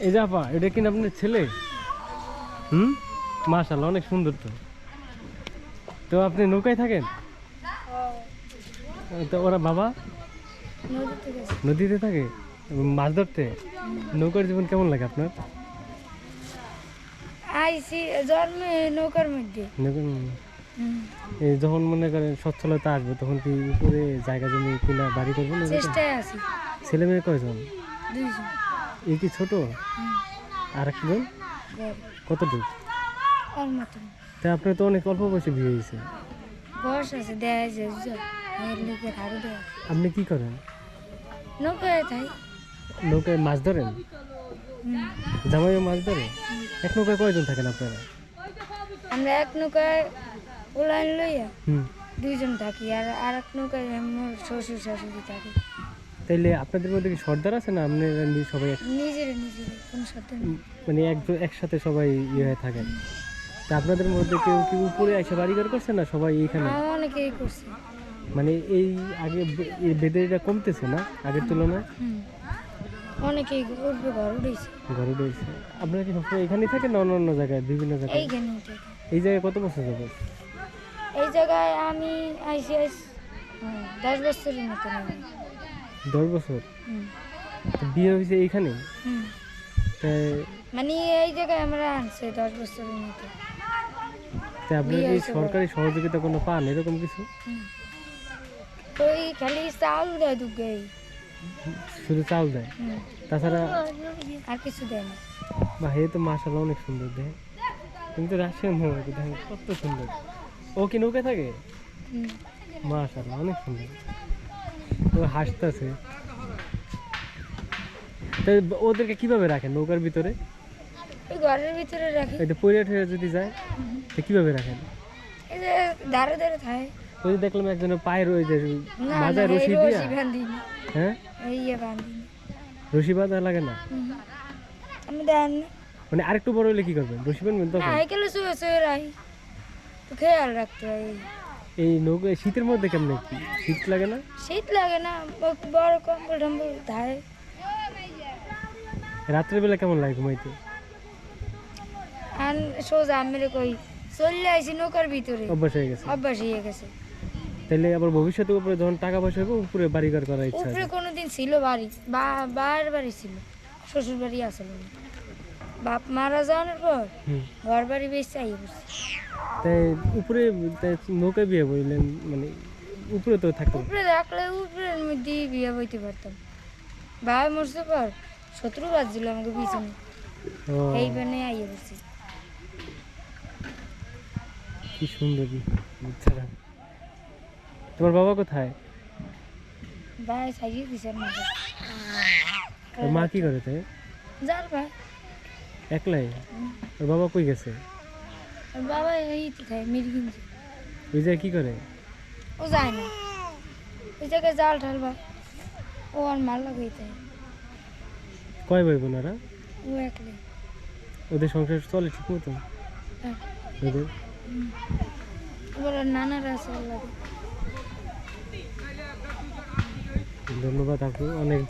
এই যে আপা এটা কিনা আপনার ছেলে? হুম? মাসাল অনেক সুন্দর তো। তো আপনি নৌকায় থাকেন? হ্যাঁ। তো ওরা বাবা? নদীতে থাকে? মাছ ধরতে? নৌকার জীবন কেমন লাগে আপনার? আইসি জন্মে নৌকার মধ্যে। এই যখন মনে করেন সচ্ছলতা আসবে তখন কি উপরে জায়গা জমি কিনা বাড়ি করবেন না চেষ্টায় আছি। ছেলে মেয়ে কয়জন? দুইজন। এই কি ছোট। আর একজন ওর মতন। তা আপনার তো অনেক অল্প বয়সে বিয়ে হয়েছে। বয়স আছে দেয়া আপনি কি করেন? নৌকায় থাই। নৌকায় মাছ ধরেন। জামাইও মাছ ধরে? এক নৌকায় কয়জন থাকেন আপনারা? আমরা এক নৌকায় উলাইন লইয়া দুইজন থাকি আর আর এক নৌকায় আমার শ্বশুর শাশুড়ি থাকি। তাইলে আপনাদের মধ্যে কি সর্দার আছে না আপনারা নি- সবাই নিজের নিজেরে কোনো সাথে মানে এক একসাথে সবাই ইয়ে হয়ে থাকেন? তা আপনাদের মধ্যে কেউ কি উপরে এসে বাড়িঘর করছে না সবাই এইখানে? আমার অনেকেই করছে। মানে এই আগে বে- এই বেদেরিটা কমতেছে না আগের তুলনায়? অনেকেই উঠবে ঘর উঠেছে ঘরে রয়েছে আপনারা কি সবসময় এখানেই থাকেন না অন্য জায়গায় বিভিন্ন জায়গায়? এইখানে এই জায়গায় কত বছর যাবে এই জায়গায় আমি আইসি আইস হ্যাঁ, দশ বছরের হবে। দশ বছর? বিয়ে হয়েছে এইখানে? মানে এই জায়গায় আমরা আনছে দশ বছরের মতো। আপনারা কি সরকারি সহযোগিতা কোনো পান এরকম কিছু? এই খালি চাল দেয় দুগে শুধু চাল দেয়। তাছাড়া আর কিছু দেয় না। বা হে তো মাসাল্লাহ অনেক সুন্দর দেয়। কিন্তু রাশিয়ান দেখেন কত সুন্দর। ও কি নৌকা থাকে? মাশাল্লাহ অনেক সুন্দর। তো হাসতেছে। ওদেরকে কীভাবে রাখেন নৌকার ভিতরে? ঘরের ভিতরে রাখি। এটা ঠেয়ে যদি যায় তো কীভাবে রাখেন? এই যে ধারে ধারে থাকে। ওই যে দেখলাম একজনের পায়ের ওই যে মাজায় রশি দিয়া। হ্যাঁ? ইয়ে রশি বাঁধা লাগে না? আমি দেন মানে আরেকটু বড় হলে কি করবেন? রশি বাঁধবেন তখন? সাইকেলে শুয়ে শুয়ে রাখি তো খেয়াল রাখতে হয় এই। নৌকা শীতের মধ্যে কেমন কি? শীত লাগে না? শীত লাগে না বড় কম্বল টম্বল ধারে রাত্রের বেলা কেমন লাগে ঘুমাইতে? আর সোজা আমি কই চলে আইসি নৌকার ভিতরে। অভ্যাস হয়ে গেছে। অভ্যাস হয়ে গেছে। তাহলে আবার ভবিষ্যতে উপরে যখন টাকা পয়সা হবে উপরে বাড়ি ঘর করার ইচ্ছা উপরে কোনোদিন ছিল বাড়ি বা বার বাড়ি ছিল শ্বশুর বাড়ি আসলে। বাপ মারা যাওয়ার পর ঘর বাড়ি বেশ চাই বসে তাই উপরে নৌকায় বিয়ে বললেন মানে উপরে তো থাকতে। উপরে থাকলে উপরের মধ্যে বিয়ে বইতে পারতাম। ভাই মরছে পর শত্রু বাজছিল আমাকে পিছনে। এই বানে আইয়ে বসছি কি সুন্দর তোমার বাবা কোথায়? ভাই সাইয়ে দিছে আমাকে আর মা কি করে তাই? যার ভাই একলাই? আর বাবা কই গেছে? আর বাবা এই তো খায় মিরগিঞ্জি। ওই জায়গায় কি করে? ও যায় না। ওই জায়গায় জাল ঠাল ভাই ও আর মাল লাগাইতে হয়। কয় ভাই বোনারা ও একলাই। ওদের সংসার চলে ঠিক মতো হ্যাঁ। ওদের? ওর নানারা আছে লাগে ধন্যবাদ আপু অনেক